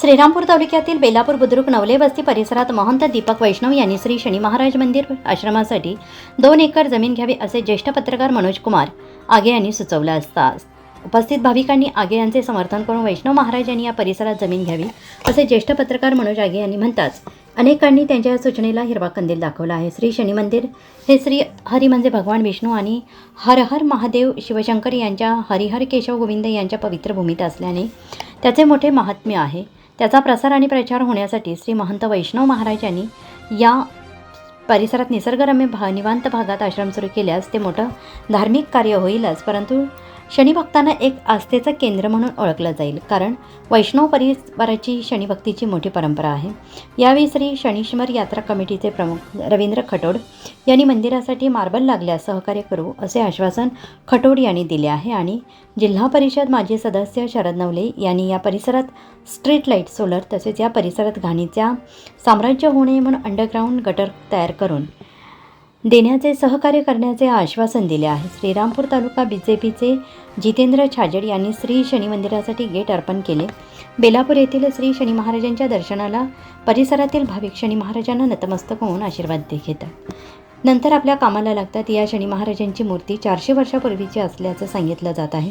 श्रीरामपूर तालुक्यातील बेलापूर बुद्रुक नवले वस्ती परिसरात महंत दीपक वैष्णव यांनी श्री शनी महाराज मंदिर आश्रमासाठी दोन एकर जमीन घ्यावी असे ज्येष्ठ पत्रकार मनोज कुमार आगे यांनी सुचवलं असता. उपस्थित भाविकांनी आगे यांचे समर्थन करून वैष्णव महाराज यांनी या परिसरात जमीन घ्यावी असे ज्येष्ठ पत्रकार मनोज आगे यांनी म्हणताच अनेकांनी त्यांच्या सूचनेला हिरवा कंदील दाखवला आहे. श्री शनी मंदिर हे श्री हरी म्हणजे भगवान विष्णू आणि हर हर महादेव शिवशंकर यांच्या हरिहर केशव गोविंद यांच्या पवित्र भूमीत असल्याने त्याचे मोठे महात्म्य आहे. त्याचा प्रसार आणि प्रचार होण्यासाठी श्री महंत वैष्णव महाराज यांनी या परिसरात निसर्गरम्य भा निवांत भागात आश्रम सुरू केल्यास ते मोठं धार्मिक कार्य होईलच. परंतु शनिभक्तांना एक आस्थेचं केंद्र म्हणून ओळखलं जाईल. कारण वैष्णव परिवाराची शनिभक्तीची मोठी परंपरा आहे. यावेळी श्री शनीश्वर यात्रा कमिटीचे प्रमुख रवींद्र खटोड यांनी मंदिरासाठी मार्बल लागल्यास सहकार्य करू असे आश्वासन खटोड यांनी दिले आहे आणि जिल्हा परिषद माजी सदस्य शरद नवले यांनी या परिसरात स्ट्रीट लाइट सोलर तसेच या परिसरात घाणीच्या साम्राज्य होऊ नये म्हणून अंडरग्राऊंड गटर तयार करून देण्याचे सहकार्य करण्याचे आश्वासन दिले आहे. श्रीरामपूर तालुका बी जे पीचे जितेंद्र छाजड यांनी श्री शनी मंदिरासाठी गेट अर्पण केले. बेलापूर येथील श्री शनी महाराजांच्या दर्शनाला परिसरातील भाविक शनी महाराजांना नतमस्तक होऊन आशीर्वाद दे घेतात. नंतर आपल्या कामाला लागतात. या शनी महाराजांची मूर्ती चारशे वर्षापूर्वीची असल्याचं सांगितलं जात आहे.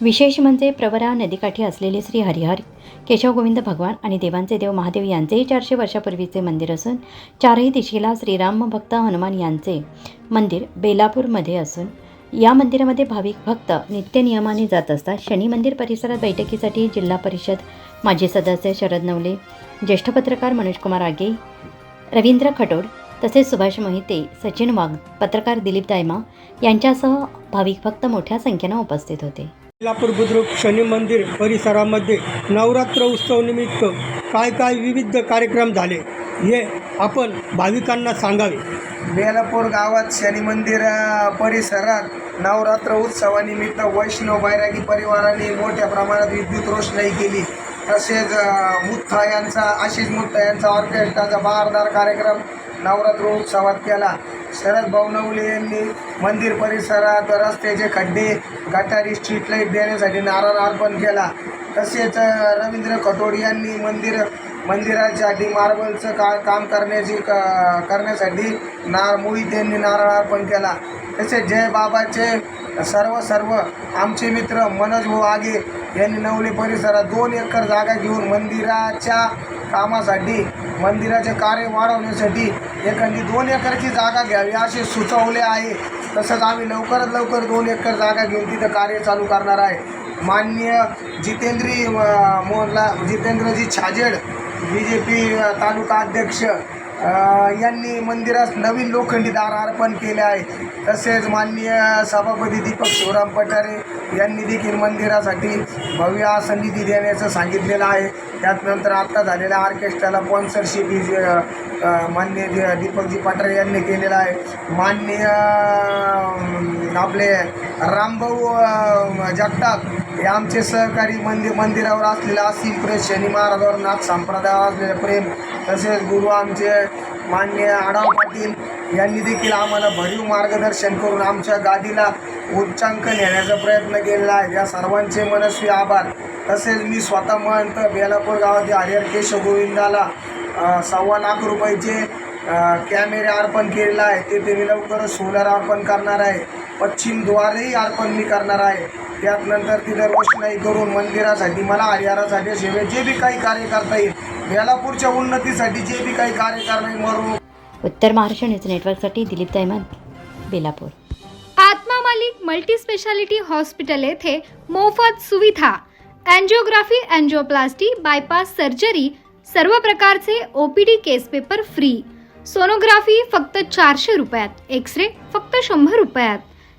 विशेष म्हणजे प्रवरा नदीकाठी असलेले श्री हरिहर केशव गोविंद भगवान आणि देवांचे देव महादेव यांचेही चारशे वर्षापूर्वीचे मंदिर असून चारही दिशेला श्रीराम भक्त हनुमान यांचे मंदिर बेलापूरमध्ये असून या मंदिरामध्ये भाविक भक्त नित्य नियमाने जात असतात. शनी मंदिर परिसरात बैठकीसाठी जिल्हा परिषद माजी सदस्य शरद नवले ज्येष्ठ पत्रकार मनोजकुमार आगे रवींद्र खटोड तसेच सुभाष मोहिते सचिन वाघ पत्रकार दिलीप दायमा यांच्यासह भाविक भक्त मोठ्या संख्येनं उपस्थित होते. कोल्हापूर बुद्रुक शनी मंदिर परिसरामध्ये नवरात्र उत्सवनिमित्त काय काय विविध कार्यक्रम झाले हे आपण भाविकांना सांगावे. बेलापूर गावात शनी मंदिर परिसरात नवरात्र उत्सवानिमित्त वैष्णव बैरागी परिवाराने मोठ्या प्रमाणात विद्युत रोषणाई केली. तसेच मुत्था यांचा आशिष मुत्था यांचा ऑर्केस्ट्राचा बहारदार कार्यक्रम नवरात्र उत्सवात केला. शरद भाऊनवले यांनी मंदिर परिसरात रस्त्याचे खड्डे गटारी स्ट्रीट लाइट देण्यासाठी नारळ अर्पण केला. तसेच रवींद्र कठोड यांनी मंदिर मंदिरासाठी मार्बलचं का काम करण्याची क करण्यासाठी नार मोहित यांनी नारळ अर्पण केला. तसेच जय बाबाचे सर्व सर्व आमचे मित्र मनोज भाऊ आगे यांनी नवले परिसरात दोन एकर जागा घेऊन मंदिराच्या कामासाठी मंदिराचे कार्य वाढवण्यासाठी एखादी दोन एकरची जागा घ्यावी असे सुचवले आहे. तसंच आम्ही लवकरात लवकर दोन एकर जागा घेऊन तिथं कार्य चालू करणार आहे. माननीय जितेंद्री मोहनला Jitendraji Chhajed B J P तालुका अध्यक्ष यांनी मंदिरास नवीन लोखंडी दार अर्पण केले आहे. तसेच माननीय सभापती दीपक शिवराम पठारे यांनी देखील मंदिरासाठी भव्य आसन निधी देण्याचं सांगितलेलं आहे. त्यात नंतर आत्ता झालेल्या ऑर्केस्ट्राला स्पॉन्सरशिप ही माननीय दि- दीपकजी पठारे यांनी केलेलं आहे. माननीय आपले रामभाऊ जगताप हे आमचे सहकारी मंदिर मंदिरावर असलेलं असीम प्रेम शनी महाराजावर नाथ संप्रदायावर असलेलं प्रेम तसेच गुरु आमचे मान्य आढाव पाटील यांनी देखील आम्हाला भरीव मार्गदर्शन करून आमच्या गादीला उच्चांक नेण्याचा प्रयत्न केलेला आहे. या सर्वांचे मनस्वी आभार. तसेच मी स्वतः महंत बेलापूर गावातील हरिहर केशव गोविंदाला सव्वा लाख रुपयाचे कॅमेरे अर्पण केलेला आहे. ते मी लवकरच सोलर अर्पण करणार आहे. पश्चिमद्वारही अर्पण मी करणार आहे. त्यात नंतर तिथे रोषणाई करून मंदिरासाठी मला हरिहरासाठी सेवे जे बी काही कार्य करता येईल बेलापूरच्या उन्नतीसाठी जे बी काही कार्य करता येईल मरून उत्तर महाराष्ट्र न्यूज नेटवर्कसाठी Dilip Dayma Belapur. Atma Malik multi speciality hospital येथे मोफत सुविधा अँजिओग्राफी अँजिओप्लास्टी बायपास सर्जरी सर्व प्रकारचे OPD case paper free. Sonography फक्त चारशे रुपयात एक्स रे फक्त शंभर रुपयात.